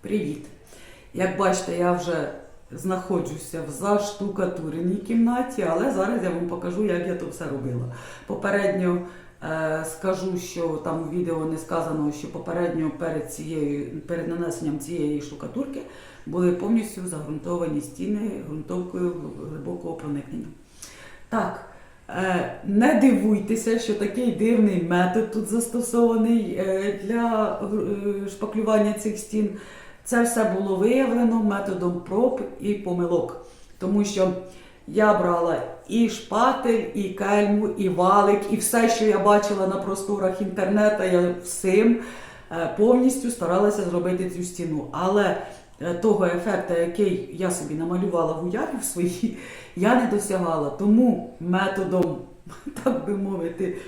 Привіт! Як бачите, я вже знаходжуся в заштукатуреній кімнаті, але зараз я вам покажу, як я то все робила. Попередньо е, скажу, що там у відео не сказано, що попередньо перед, цією, перед нанесенням цієї штукатурки були повністю загрунтовані стіни ґрунтовкою глибокого проникнення. Так, е, не дивуйтеся, що такий дивний метод тут застосований е, для е, шпаклювання цих стін. Це все було виявлено методом проб і помилок. Тому що я брала і шпатель, і кельму, і валик, і все, що я бачила на просторах інтернету, я всім е, повністю старалася зробити цю стіну. Але е, того ефекту, який я собі намалювала в уяві в своїй, я не досягала. Тому методом, так би мовити,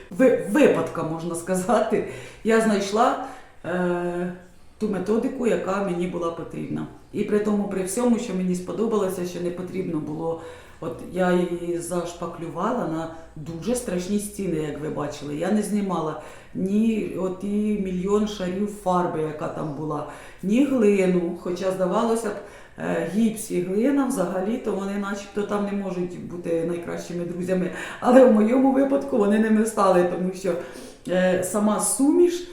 випадка, можна сказати, я знайшла е, ту методику, яка мені була потрібна. І при тому, при всьому, що мені сподобалося, що не потрібно було. От я її зашпаклювала на дуже страшні стіни, як ви бачили. Я не знімала ні оті мільйон шарів фарби, яка там була, ні глину. Хоча здавалося б, е, гіпс і глина взагалі-то вони начебто там не можуть бути найкращими друзями. Але в моєму випадку вони ними стали, тому що сама суміш,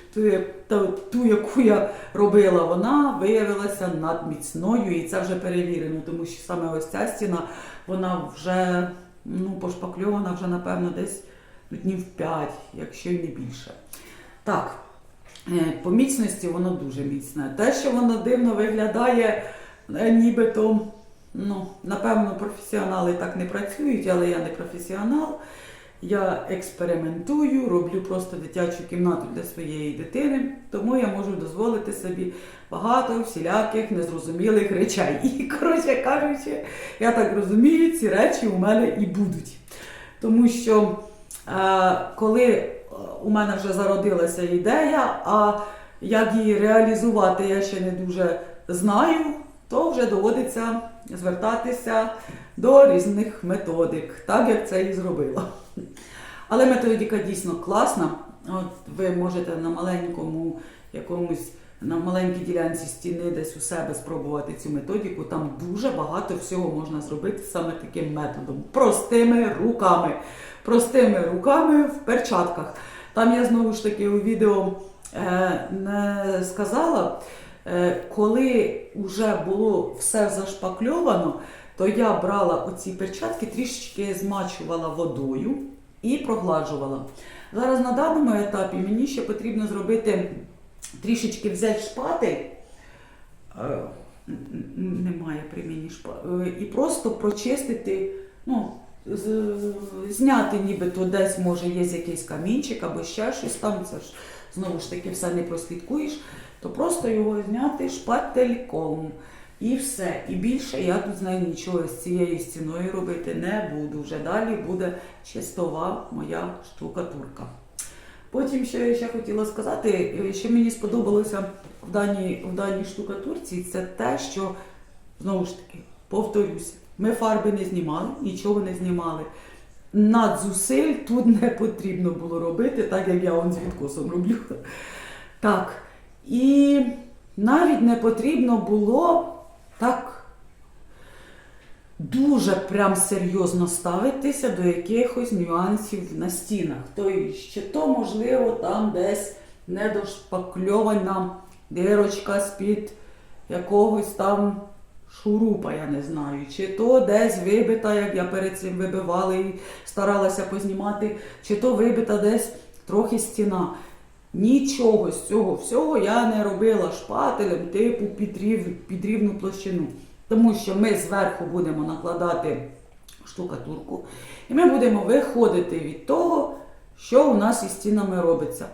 ту, яку я робила, вона виявилася надміцною, і це вже перевірено, тому що саме ось ця стіна, вона вже ну, пошпакльована вже, напевно, десь днів 5, якщо й не більше. Так, е, по міцності воно дуже міцне. Те, що воно дивно виглядає, е, нібито, ну, напевно, професіонали так не працюють, але я не професіонал. Я експериментую, роблю просто дитячу кімнату для своєї дитини, тому я можу дозволити собі багато всіляких незрозумілих речей. І, коротше кажучи, я так розумію, ці речі у мене і будуть. Тому що е, коли е, у мене вже зародилася ідея, а як її реалізувати, я ще не дуже знаю, то вже доводиться звертатися до різних методик, так як це і зробила. Але методика дійсно класна. От ви можете на маленькому якомусь на маленькій ділянці стіни десь у себе спробувати цю методику. Там дуже багато всього можна зробити саме таким методом. Простими руками. Простими руками в перчатках. Там я знову ж таки у відео е, не сказала, коли вже було все зашпакльовано, то я брала оці перчатки, трішечки змачувала водою і прогладжувала. Зараз на даному етапі мені ще потрібно зробити трішечки взяти е, н- Немає при мені шпатель. І просто прочистити, ну, зняти нібито десь може є якийсь камінчик або ще щось там. Це ж знову ж таки все не прослідкуєш, то просто його зняти шпательком. І все. І більше я тут з нею нічого з цією стіною робити не буду. Вже далі буде чистова моя штукатурка. Потім що я ще хотіла сказати, що мені сподобалося в даній, в даній штукатурці, це те, що знову ж таки повторюся, ми фарби не знімали, нічого не знімали. Надзусиль тут не потрібно було робити, так як я он з відкосом роблю. Так. І навіть не потрібно було так дуже прям серйозно ставитися до якихось нюансів на стінах. Тобто, ще то, можливо, там десь недошпакльована дирочка з-під якогось там шурупа, я не знаю, чи то десь вибита, як я перед цим вибивала і старалася познімати, чи то вибита десь трохи стіна. Нічого з цього всього я не робила шпателем типу під, рів, під рівну площину. Тому що ми зверху будемо накладати штукатурку, і ми будемо виходити від того, що у нас із стінами робиться.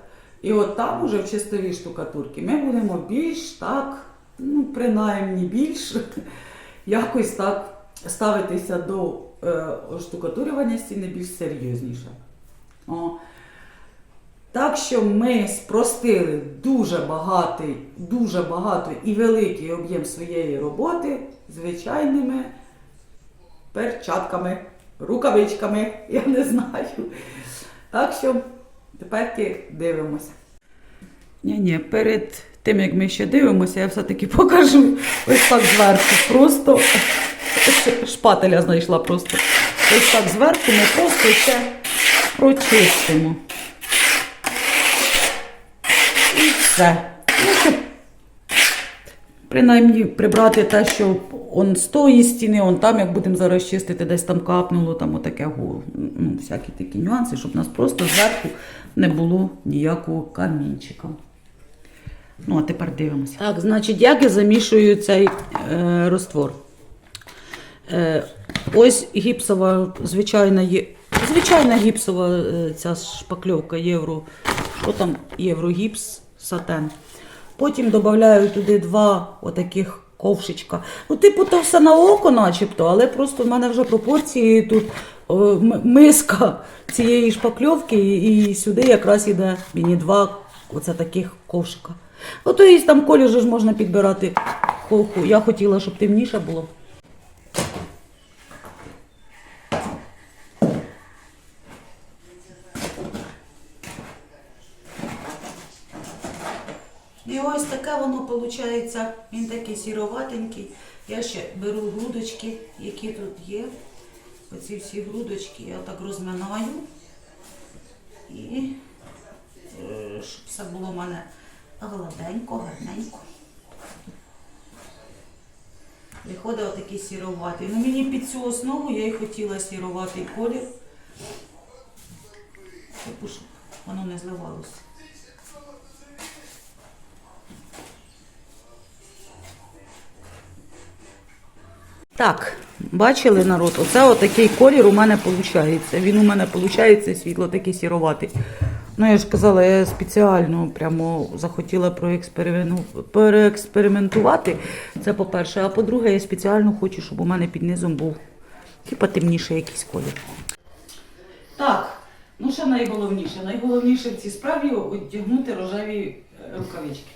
І от там уже в чистовій штукатурці ми будемо більш так, ну, принаймні більш якось так ставитися до е, штукатурювання стіни більш серйозніше. О. Так що ми спростили дуже багатий, дуже багато і великий об'єм своєї роботи звичайними перчатками, рукавичками, я не знаю. Так що тепер дивимося. Ні, ні, перед тим, як ми ще дивимося, я все-таки покажу ось так зверху. Просто шпателя знайшла просто. Ось так зверху ми просто ще прочистимо. І все. Ну, принаймні прибрати те, що он з тої стіни, он там, як будемо зараз чистити, десь там капнуло, там отаке ну, всякі такі нюанси, щоб у нас просто зверху не було ніякого камінчика. Ну, а тепер дивимося. Так, значить, як я замішую цей е, роствор. Е, ось гіпсова, звичайна, звичайна гіпсова е, ця шпакльовка євро. Що там єврогіпс, сатен. Потім додаю туди два отаких ковшичка. Ну, типу, то все на око, начебто, але просто в мене вже пропорції тут о, миска цієї шпакльовки, і сюди якраз іде мені два оце таких ковшика. Ну, то і там колір ж можна підбирати хоху. Я хотіла, щоб темніше було. І ось таке воно виходить, він такий сіроватенький. Я ще беру грудочки, які тут є. Оці всі грудочки я так розминаю. І е, щоб все було в мене гладенько, гарненько. Виходить отакий сіроватий. Ну мені під цю основу я і хотіла сіроватий колір. Щоб воно не зливалося. Так, бачили народ, оце отакий колір у мене виходить. Він у мене виходить світло такий сіроватий. Ну, я ж казала, я спеціально прямо захотіла переекспериментувати. Це по-перше. А по-друге, я спеціально хочу, щоб у мене під низом був типа темніший якийсь колір. Так, ну що найголовніше? Найголовніше в цій справі одягнути рожеві е, рукавички.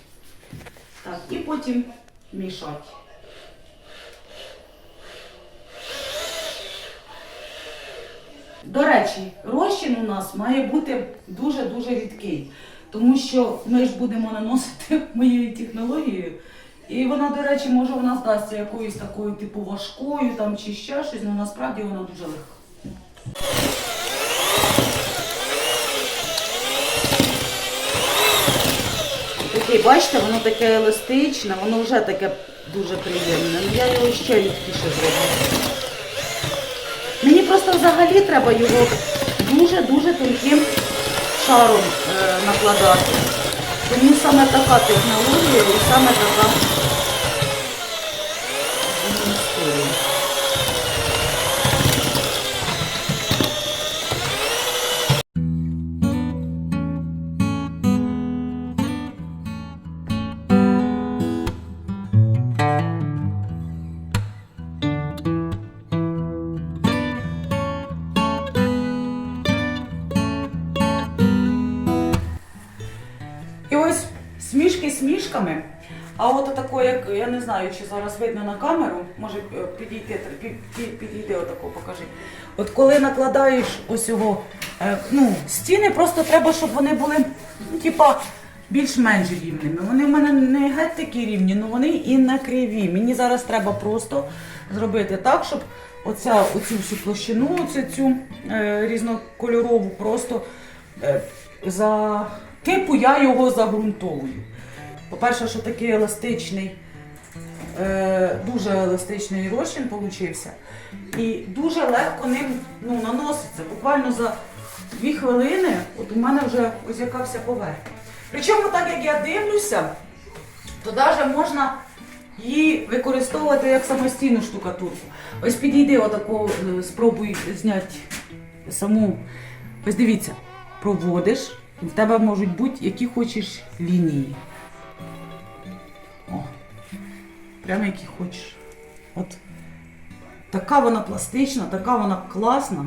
Так, і потім мішати. До речі, розчин у нас має бути дуже-дуже рідкий, тому що ми ж будемо наносити моєю технологією. І вона, до речі, може вона здасться якоюсь такою, типу, важкою там, чи ще щось, але насправді вона дуже легка. Такий, бачите, воно таке еластичне, воно вже таке дуже приємне. Ну, я його ще рідкіше зроблю. Просто взагалі треба його дуже-дуже тонким шаром е, накладати. Тому саме така технологія і саме така смішки. А от тако, як я не знаю, чи зараз видно на камеру, може е, підійти, підійди отако, покажи. От коли накладаєш ось його, е, ну, стіни, просто треба, щоб вони були, ну, типа, більш-менш рівними. Вони в мене не геть такі рівні, але вони і не криві. Мені зараз треба просто зробити так, щоб оця, оцю всю площину, оцю цю е, різнокольорову, просто е, за типу я його загрунтовую. По-перше, що такий еластичний, е, дуже еластичний розчин получився. І дуже легко ним ну, наноситься. Буквально за дві хвилини от у мене вже озякався поверхня. Причому, так як я дивлюся, то навіть можна її використовувати як самостійну штукатурку. Ось підійди отако, е, спробуй зняти саму. Ось дивіться, проводиш, і в тебе можуть бути які хочеш лінії. Прямо які хочеш. От така вона пластична, така вона класна.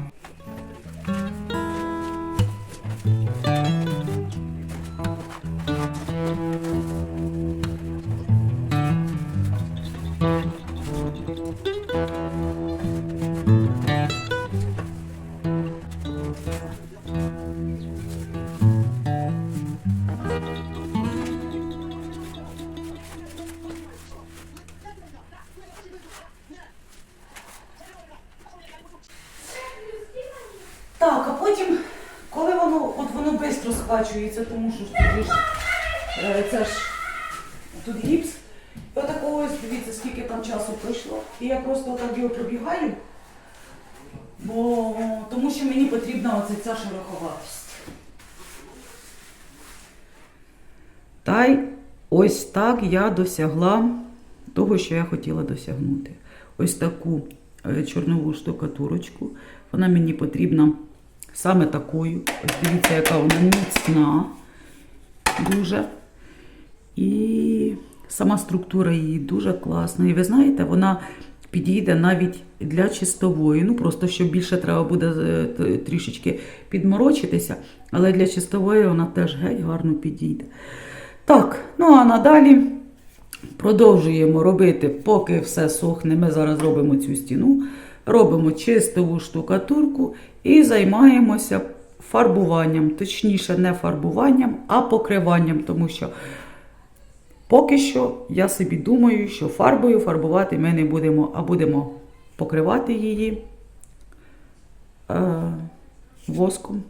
Потім, коли воно, от воно швидко схвачується, тому що ж тут е, це ж тут гіпс. І отакого ось дивіться, скільки там часу пройшло. І я просто так його пробігаю, бо тому що мені потрібна оця ця шероховатість. Та й ось так я досягла того, що я хотіла досягнути. Ось таку е, чорнову штукатурочку. Вона мені потрібна саме такою. Ось дивіться, яка вона міцна дуже. І сама структура її дуже класна. І ви знаєте, вона підійде навіть для чистової. Ну, просто що більше треба буде е, трішечки підморочитися, але для чистової вона теж геть гарно підійде. Так, ну а надалі продовжуємо робити, поки все сохне. Ми зараз робимо цю стіну, робимо чистову штукатурку і займаємося фарбуванням. Точніше, не фарбуванням, а покриванням, тому що поки що я собі думаю, що фарбою фарбувати ми не будемо, а будемо покривати її е, воском.